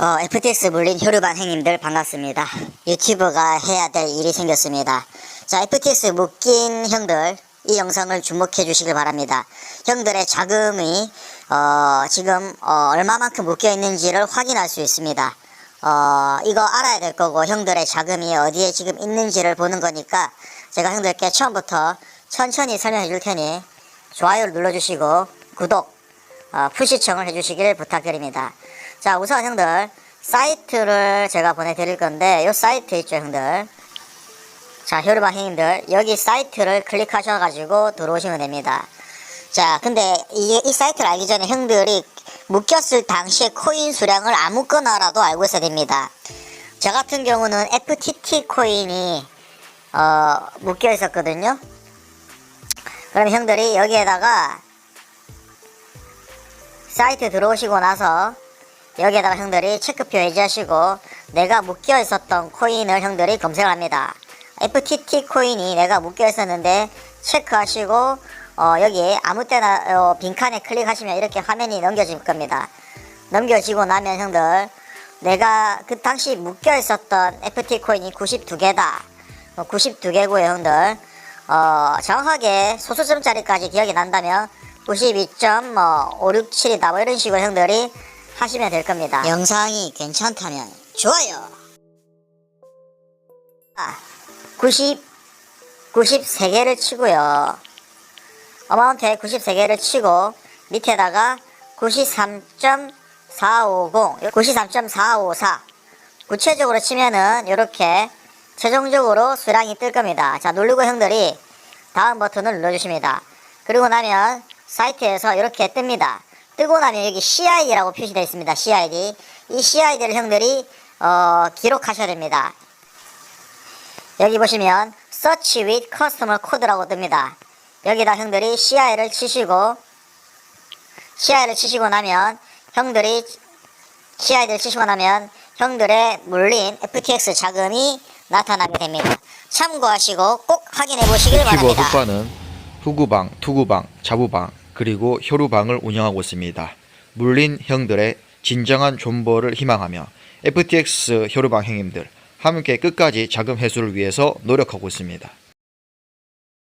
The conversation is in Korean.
어, FTX 물린 혈유반 행님들 반갑습니다. 유튜브가 해야 될 일이 생겼습니다. 자, FTX 묶인 형들, 이 영상을 주목해 주시길 바랍니다. 형들의 자금이, 어, 지금, 어, 얼마만큼 묶여 있는지를 확인할 수 있습니다. 어, 이거 알아야 될 거고, 형들의 자금이 어디에 지금 있는지를 보는 거니까, 제가 형들께 처음부터 천천히 설명해 줄 테니, 좋아요를 눌러주시고, 구독, 어, 푸시청을 해주시길 부탁드립니다. 자, 우선 형들, 사이트를 제가 보내드릴 건데, 요 사이트 있죠, 형들. 자, 효르방 형님들, 여기 사이트를 클릭하셔가지고 들어오시면 됩니다. 자, 근데 이, 이 사이트를 알기 전에 형들이 묶였을 당시의 코인 수량을 아무거나라도 알고 있어야 됩니다. 저 같은 경우는 FTT 코인이, 어, 묶여 있었거든요. 그럼 형들이 여기에다가 사이트 들어오시고 나서 여기에다가 형들이 체크표 해제하시고 내가 묶여 있었던 코인을 형들이 검색을 합니다. FTT 코인이 내가 묶여 있었는데 체크하시고 어, 여기 아무 때나 어, 빈칸에 클릭하시면 이렇게 화면이 넘겨질 겁니다. 넘겨지고 나면 형들 내가 그 당시 묶여 있었던 FT 코인이 92개다. 92개고요, 형들. 어, 정확하게 소수점짜리까지 기억이 난다면 92.567이다. 뭐 이런 식으로 형들이 하시면 될 겁니다. 영상이 괜찮다면 좋아요. 아, 90, 93개를 치고요. 어마운트에 93개를 치고 밑에다가 93.450, 93.454 구체적으로 치면은 이렇게 최종적으로 수량이 뜰 겁니다. 자, 누르고 형들이 다음 버튼을 눌러주십니다. 그리고 나면 사이트에서 이렇게 뜹니다. 뜨고 나면 여기 CID라고 표시되어 있습니다. CID. 이 CID를 형들이 어, 기록하셔야 됩니다. 여기 보시면 Search with Customer Code라고 뜹니다. 여기다 형들이 CI를 치시고 CI를 치시고 나면 형들이 CI를 치시고 나면 형들의 물린 FTX 자금이 나타나게 됩니다. 참고하시고 꼭 확인해 보시길 바랍니다. 후구방, 투구방, 자부방, 그리고 혈우방을 운영하고 있습니다. 물린 형들의 진정한 존버를 희망하며 FTX 혈우방 형님들 함께 끝까지 자금 회수를 위해서 노력하고 있습니다.